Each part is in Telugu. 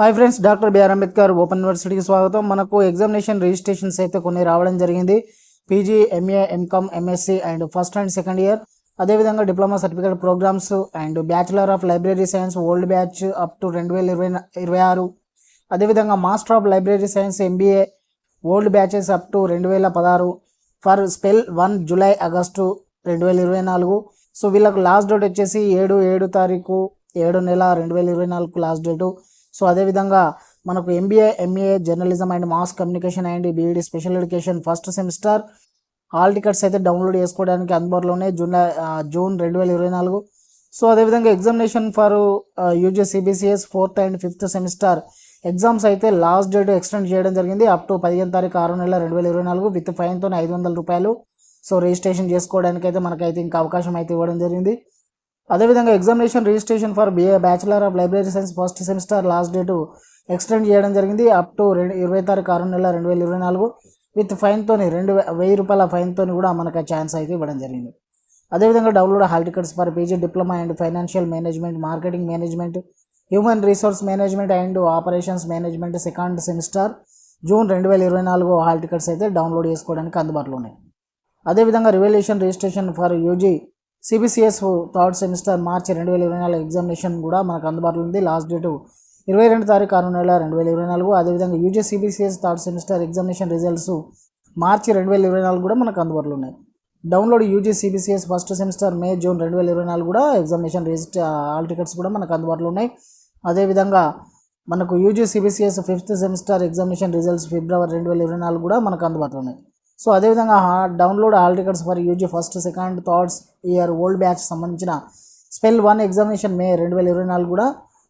Hi friends doctor B R Ambedkar open యూనివర్సిటీకి స్వాగతం. మనకు ఎగ్జామినేషన్ రిజిస్ట్రేషన్స్ అయితే కొన్ని రావడం జరిగింది. PG MA MCom MSc and first and second year అదేవిధంగా diploma certificate programmes and bachelor of library science old batch up to రెండు వేల ఇరవై ఇరవై ఆరు. అదేవిధంగా master of library science MBA old batches up to రెండు వేల పదహారు. For spell one July August రెండు వేల ఇరవై నాలుగు. సో వీళ్ళకు లాస్ట్ డేట్ వచ్చేసి ఏడు ఏడు తారీఖు ఏడు నెల రెండు వేల ఇరవై నాలుగు లాస్ట్ డేటు సో అదేవిధంగా మనకు MBA MA journalism and mass communication and BEd special education first semester hall tickets అయితే డౌన్లోడ్ చేసుకోవడానికి అందుబాటులోనే జూన్ జూన్ రెండు వేల ఇరవై నాలుగు. సో అదేవిధంగా examination for UG CBCS fourth and fifth semester exams అయితే లాస్ట్ డేట్ ఎక్స్టెండ్ చేయడం జరిగింది. అప్ టు పదిహేను తారీఖు ఆరు నెలల రెండు వేల ఇరవై నాలుగు విత్ ఫైన్తో ఐదు వందల రూపాయలు. సో రిజిస్ట్రేషన్ చేసుకోవడానికి అయితే మనకైతే ఇంకా అవకాశం అయితే ఇవ్వడం జరిగింది. అదేవిధంగా examination registration for BA bachelor of library science first semester last date extend చేయడం జరిగింది. అప్ టు రెండు ఇరవై తారీఖు ఆరు నెల రెండు వేల ఇరవై నాలుగు. విత్ ఫైన్తోని రెండు వెయ్యి రూపాయల ఫైన్తోని కూడా మనకు ఛాన్స్ అయితే ఇవ్వడం జరిగింది. అదేవిధంగా download hall tickets for PG diploma and financial management marketing management human resource management and operations management second semester June రెండు వేల ఇరవై నాలుగు హాల్ టికెట్స్ అయితే డౌన్లోడ్ చేసుకోవడానికి అందుబాటులో ఉన్నాయి. అదేవిధంగా revaluation registration for UG CBCS third semester March రెండు వేల ఇరవై నాలుగు ఎగ్జామినేషన్ కూడా మనకు అందుబాటులో ఉంది. లాస్ట్ డేటు ఇరవై రెండు తారీఖు ఆరు నెల రెండు వేల ఇరవై నాలుగు. అదేవిధంగా UG CBCS third semester examination results March రెండు వేల ఇరవై నాలుగు కూడా మనకు అందుబాటులో ఉన్నాయి. Download UG CBCS first semester May June రెండు వేల ఇరవై నాలుగు కూడా ఎగ్జామినేషన్ రిజిస్టర్ ఆల్ టికెట్స్ కూడా మనకు అందుబాటులో ఉన్నాయి. అదేవిధంగా మనకు UG CBCS fifth semester examination results February రెండు వేల ఇరవై నాలుగు కూడా మనకు అందుబాటులో ఉన్నాయి. సో అదేవిధంగా download all records for UG first second thirds year old batch సంబంధించిన స్పెల్ వన్ ఎగ్జామినేషన్ మే రెండు వేల ఇరవై నాలుగు కూడా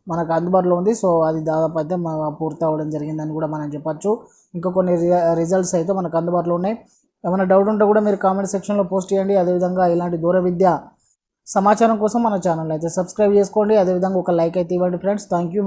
మనకు అందుబాటులో ఉంది. సో అది దాదాపు అయితే పూర్తి అవ్వడం జరిగిందని కూడా మనం చెప్పొచ్చు. ఇంకా కొన్ని రిజల్ట్స్ అయితే మనకు అందుబాటులో ఉన్నాయి. ఏమైనా డౌట్ ఉంటే కూడా మీరు కామెంట్ సెక్షన్లో పోస్ట్ చేయండి. అదేవిధంగా ఇలాంటి దూర విద్య సమాచారం కోసం మన ఛానల్ అయితే సబ్స్క్రైబ్ చేసుకోండి. అదేవిధంగా ఒక లైక్ అయితే ఇవ్వండి ఫ్రెండ్స్ థ్యాంక్ యూ